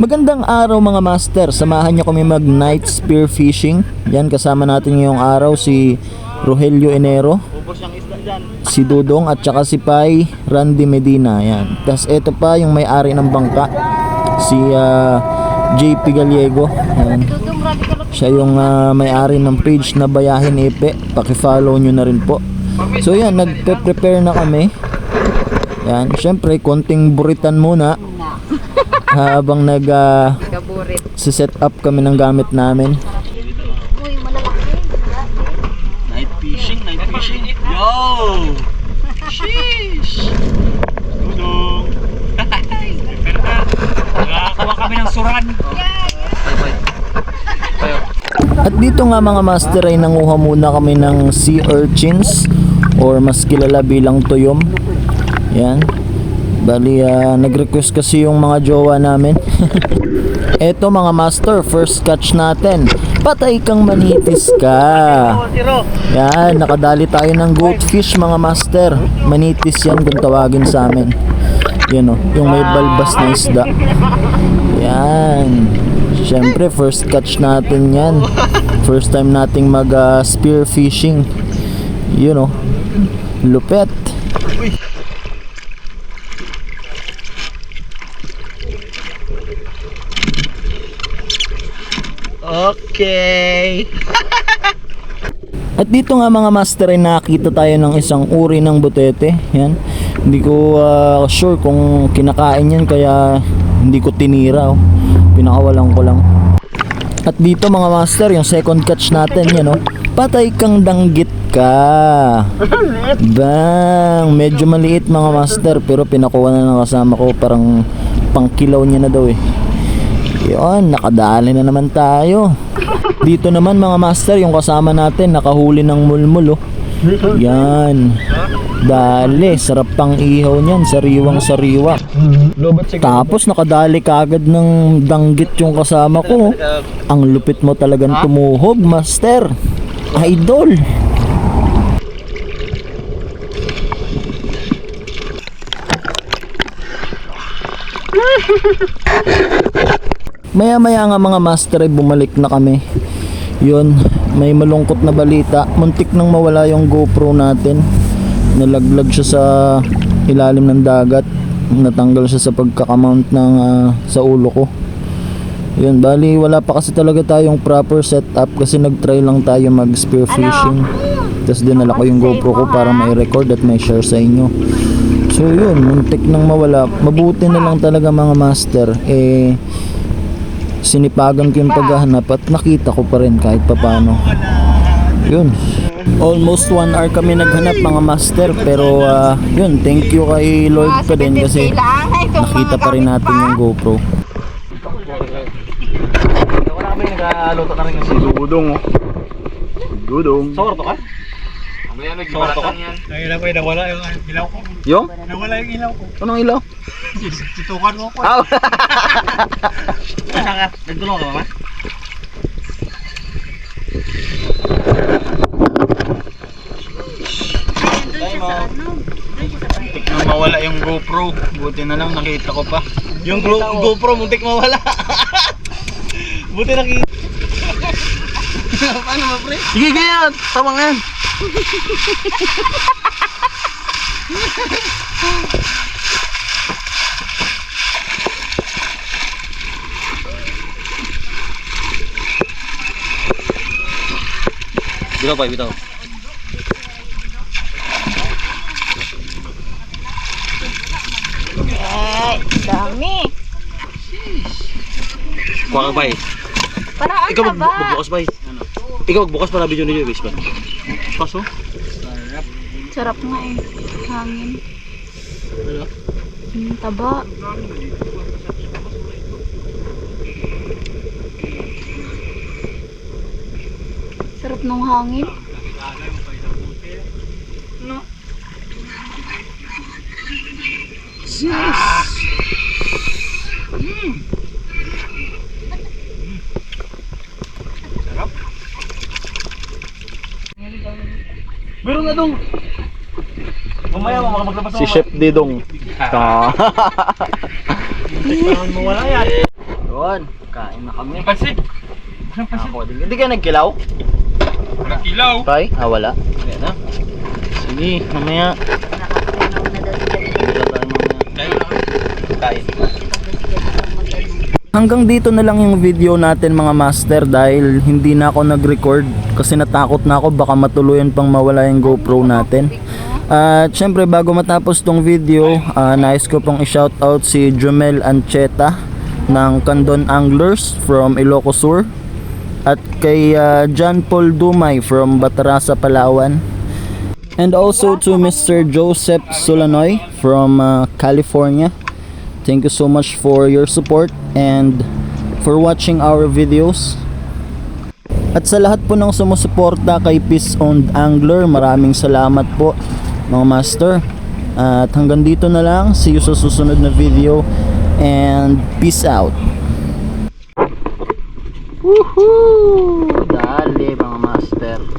Magandang araw mga master, samahan niyo kami mag night spear fishing. Yan kasama natin ngayong araw si Rogelio Enero, si Dudong at saka si Pai Randy Medina. Yan. Tapos ito pa yung may-ari ng bangka, si ah, JP Gallego. Yan. Siya yung ah, may-ari ng page na Bayahin Ipe. Paki-follow nyo na rin po. So yan, nagpe-prepare na kami. Yan, syempre konting buritan muna habang nag ah, Kaburit. set up kami ng gamit namin. Uy. Night fishing, night fishing. Yo! Sheesh! Dudong! Nakakawa kami ng suran. At dito nga mga master ay nanguha muna kami ng sea urchins or mas kilala bilang tuyom. Yan. Bali, ah, nag-request kasi yung mga jowa namin. Eto mga master, first catch natin. Patay kang manitis ka. Yan, nakadali tayo ng goldfish mga master. Manitis yan kung tawagin sa amin. Yan o, yung may balbas na isda. Yan. Siyempre, first catch natin yan. First time nating mag ah, spear fishing. You know, lupet. Okay. At dito nga mga master ay nakita tayo ng isang uri ng butete. Yan. Hindi ko ah, sure kung kinakain yan kaya hindi ko tinira. Oh. Pinakawalan ko lang. At dito mga master, yung second catch natin yan oh. Patay kang danggit ka. Bang! Medyo maliit mga master pero pinakuha na ng kasama ko parang pangkilaw niya na daw eh. Yun, nakadali na naman tayo. Dito naman mga master, yung kasama natin nakahuli ng mulmul oh. Yan. Dali, sarap pang ihaw niyan, sariwang sariwa. Tapos nakadali kagad ng danggit yung kasama ko. oh. Ang lupit mo talagang tumuhog, master. Idol. Maya maya nga mga master ay bumalik na kami. Yun, may malungkot na balita. Muntik nang mawala yung GoPro natin. Nalaglag siya sa ilalim ng dagat. Natanggal siya sa pagkakamount ng ah, sa ulo ko. Yun, bali wala pa kasi talaga tayong proper setup kasi nag-try lang tayo mag spear fishing. Tapos dinala ko yung GoPro ko para may record at may share sa inyo. So yun, muntik nang mawala. Mabuti na lang talaga mga master. Eh, sinipagan ko yung paghahanap at nakita ko pa rin kahit papano. Yun. Almost one hour kami naghanap mga master pero ah, yun, thank you kay Lord pa din kasi nakita pa rin natin yung GoPro. Wala kami nag-aluto ka rin kasi. Dudong oh. Dudong. Sawar to ka? Sawar to ka? Ay, ilang ko eh, nawala yung ilaw ko. Yung? Nawala yung ilaw ko. Anong ilaw? Tutukan mo ko. Aw! Saan ka? Nagdulong ka ba ma? Muntik na mawala yung GoPro. Buti na lang nakita ko pa. Yung Go GoPro muntik mawala. Buti nakita. Paano ba pre? Sige, ganyan! Tama nga yan! Bitaw pa, bitaw. Ay, dami. Kuha ka pa eh. Paraan Ikaw ka mag ba? magbukas pa eh. Ikaw magbukas para video guys ba? Paso. Sarap nga eh. Hangin. Taba. Sarap nung hangin. Meron nga dong. Mamaya mo maglabas Si Chef Didong. Ah. Paano mawala yan? Yun, kain na kami. Pansit. Ako din. Hindi ka nagkilaw? Walang ilaw. Tay? Ah, wala. Kaya na. Sige, mamaya. Nakakatunaw na daw siya. Wala tayo mamaya. Na. Hanggang dito na lang yung video natin mga master dahil hindi na ako nag-record kasi natakot na ako baka matuluyan pang mawala yung GoPro natin. At syempre bago matapos tong video, ah, nais ko pong i-shoutout si Jumel Ancheta ng Candon Anglers from Ilocos Sur at kay ah, John Paul Dumay from Batarasa, Palawan. And also to Mr. Joseph Solanoy from ah, California. Thank you so much for your support and for watching our videos. At sa lahat po ng sumusuporta kay Peace Owned Angler, maraming salamat po mga master. At hanggang dito na lang. See you sa susunod na video. And peace out. Woohoo! Dali mga master.